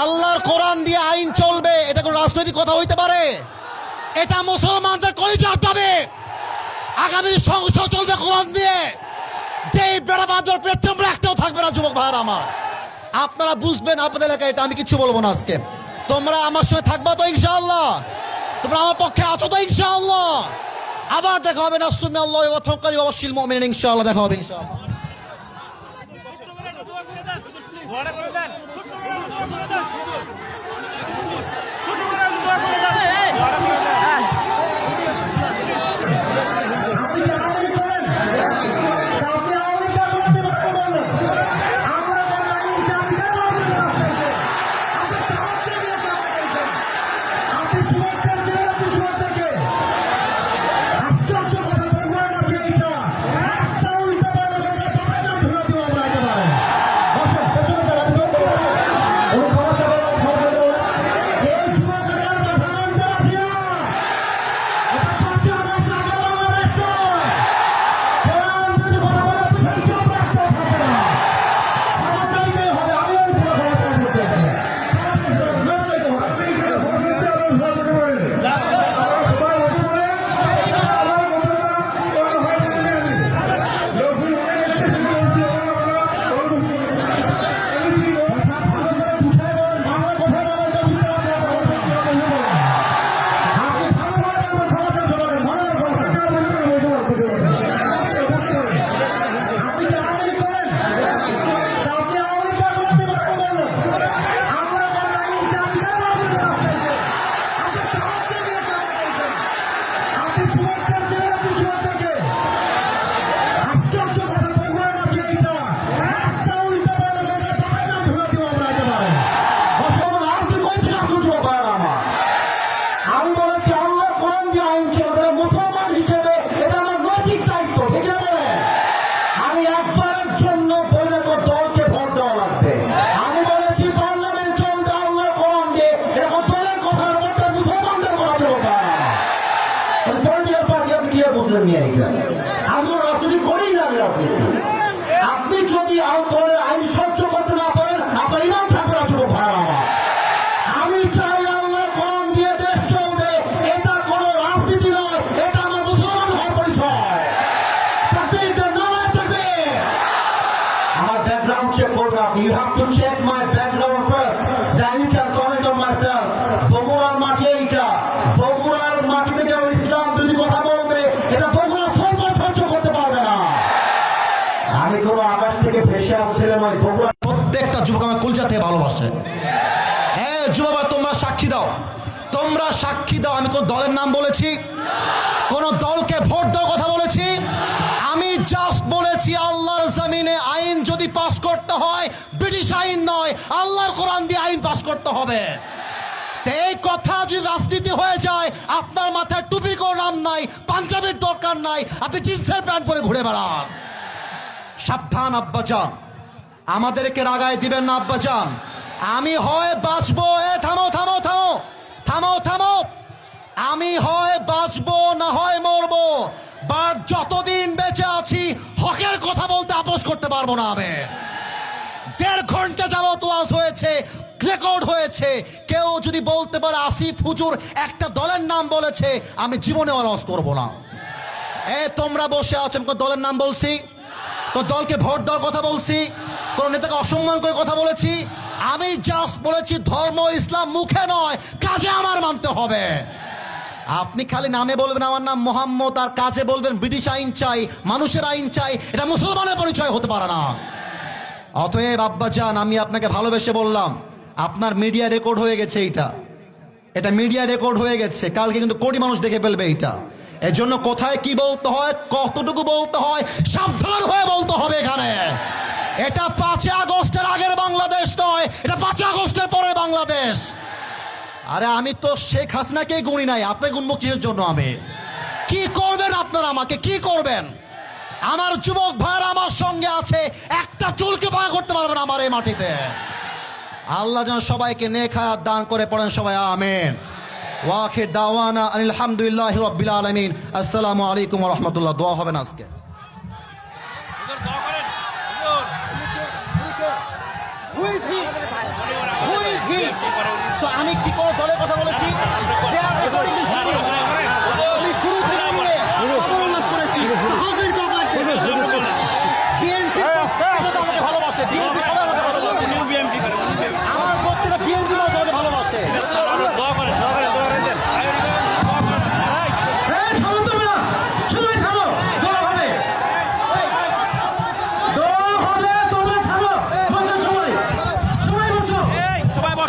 আল্লাহর কোরআন দিয়ে আইন চলবে, এটা কোনো রাজনৈতিক কথা হইতে পারে? এটা মুসলমানদের কলিজার দাবি। আগামী সংসদ চলবে কোরআন দিয়ে। যে বেড়া বাদর পেছন একটাও থাকবে না, যুবক ভাইয়েরা আমার। আপনারা বুঝবেন, আপনাদের এলাকায় এটা আমি কিছু বলব না আজকে। তোমরা আমার সঙ্গে থাকবা তো ইনশাআল্লাহ? তোমরা আমার পক্ষে আছো তো ইনশাআল্লাহ? আবার দেখা হবে না সুন্না আল্লাহ ওয়া তাওয়াক্কাল অবশ্যই মুমিনিন, ইনশাআল্লাহ দেখা হবে ইনশাআল্লাহ। বুঝলেন নিয়ে এইটা আমি তো রাজনীতি করেই না আমি রাজনীতি আপনি যদি আইন করে আইন সহ্য করতে না পারেন, আপনার ইমাম ঠাকুর আছে আমার। আমি চাই আল্লাহ কোরআন দিয়ে দেশ চলবে। এটা কোনো রাজনীতি নয়, এটা আমার মুসলমান হওয়ার পরিচয়। আমার ব্যাকগ্রাউন্ড চেক করবে আপনি। You have to check my background first then you can comment on myself হ্যাঁ যুবক তোমরা সাক্ষী দাও। তোমরা সাক্ষী দাও, আমি কোন দলের নাম বলেছি? কোন দলকে ভোট দেওয়ার কথা বলেছি? আমি জাস্ট বলেছি, আল্লাহর জমিনে আইন যদি পাশ করতে হয়, ব্রিটিশ আইন নয়, আল্লাহর কোরআন দিয়ে আইন পাশ করতে হবে। এই কথা যদি রাজনীতি হয়ে যায়, আপনার মাথায় টুপির কোনো নাম নাই, পাঞ্জাবির দরকার নাই, আপনি জিন্সের প্যান্ট পরে ঘুরে বেড়ান। সাবধান, আব্বাজান। আমাদেরকে রাগায় দিবেন না, আব্বাজান। আমি হয় বাঁচবো এ থামো থামো থামো থামো থামো আমি হয় বাঁচবো, না হয় মরবো, বাট যতদিন বেঁচে আছি, হকের কথা বলতে আপোষ করতে পারব না আমি। দেড় ঘণ্টা যাবত ওয়াজ হয়েছে রেকর্ড হয়েছে। কেউ যদি বলতে পারে আসিফ হুজুর একটা দলের নাম বলেছে, আমি জীবনে ওয়াজ করব না। এ, তোমরা বসে আছো কোন দলের নাম বলছি? কোন দলকে ভোট দেওয়ার কথা বলছি? কোন নেতাকে অসম্মান করে কথা বলেছি? আমি জাস্ট বলেছি ধর্ম ইসলাম মুখে নয়, কাজে আমার মানতে হবে। আপনি খালি নামে বলবেন, আমার নাম মোহাম্মদ, আর কাজে বলবেন, ব্রিটিশ আইন চাই, মানুষের আইন চাই, এটা মুসলমানের পরিচয় হতে পারে না। অতএব আব্বাজান আমি আপনাকে ভালোবেসে বললাম, আপনার মিডিয়া রেকর্ড হয়ে গেছে এইটা। এটা মিডিয়া রেকর্ড হয়ে গেছে, কালকে কিন্তু কোটি মানুষ দেখে ফেলবে এইটা। এর জন্য কোথায় কি বলতে হয়, কতটুকু বলতে হয়, সাবধান হয়ে বলতে হবে এখানে। এটা পাঁচই আগস্টের আগের বাংলাদেশ নয়, এটা পাঁচই আগস্টের পরে বাংলাদেশ। আরে আমি তো শেখ হাসিনাকেই গুনি নাই, আপনি গুনবো কিসের জন্য আমি? কি করবেন আপনারা আমাকে? কি করবেন? আমার যুবক ভাইরা আমার সঙ্গে আছে, একটা চুলকে ভাঙা করতে পারবেন আমার এই মাটিতে। আল্লাহ যেন সবাইকে নেখা দান করে পড়েন সবাই, আমেন। ওয়াখির দাওয়ানা আলহামদুলিল্লাহ রব্বিল আলমিন। আসসালামু আলাইকুম রহমতুল্লাহ। দোয়া হবেন আজকে হুজুর দোয়া করেন আমি কি কোনো দলের কথা বলেছি They are recording this video. আমি শুরু থেকে নিয়ে খবর উল্লাস করেছি How can you talk like this? BNP তো আমাকে ভালোবাসে বিএনপি সবাই আমাকে ভালোবাসে নিউ বিএমপি করেন আমার প্রত্যেকটা বিএনপি মানুষ আমাকে ভালোবাসে দোয়া করেন দোয়া করেন দোয়া করেন এই থামো তোমরা সবাই থামো দোয়া হবে দোয়া হবে তোমরা থামো বসো সবাই সবাই বসো এই সবাই বস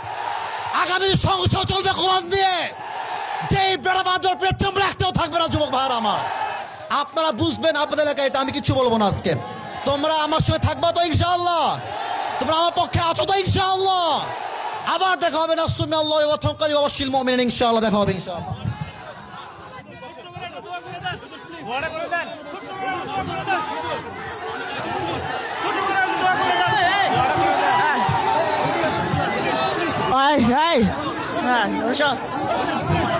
আগামী সংসদ চলবে কোরআন দিয়ে যে বেড়া বাঁধর পেট্রোল একটাও থাকবে না, যুবক ভাইয়ের আমার। আপনারা বুঝবেন আপনাদের এলাকায় এটা আমি কিছু বলব না আজকে। তোমরা আমার সঙ্গে থাকবা তো ইনশাআল্লাহ। তোমরা আমার পক্ষে আছো তো ইনশাআল্লাহ। আবার দেখা হবে না সুন্না আল্লাহ ওয়া তাওয়াক্কাল ওয়া বাশশিল মুমিনিন ইনশাআল্লাহ, দেখা হবে ইনশাআল্লাহ। 看谁哎有没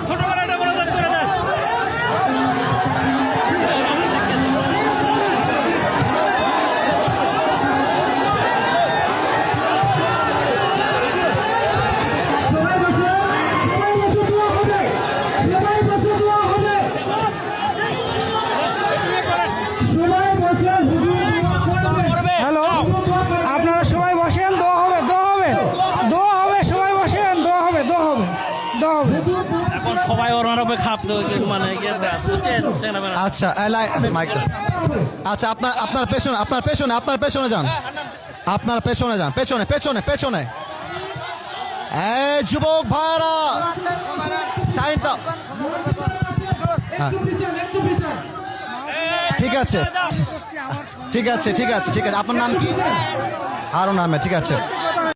সবাই ওনার উপরে খাপতে মানে? আচ্ছা আচ্ছা আপনার আপনার পেছনে আপনার পেছনে আপনার পেছনে যান। আপনার পেছনে যান পেছনে পেছনে পেছনে। এই যুবক ভাইরা সাইড দাও। হ্যাঁ। ঠিক আছে। ঠিক আছে ঠিক আছে ঠিক আছে। আপনার নাম কি? হারুন আহমেদ ঠিক আছে।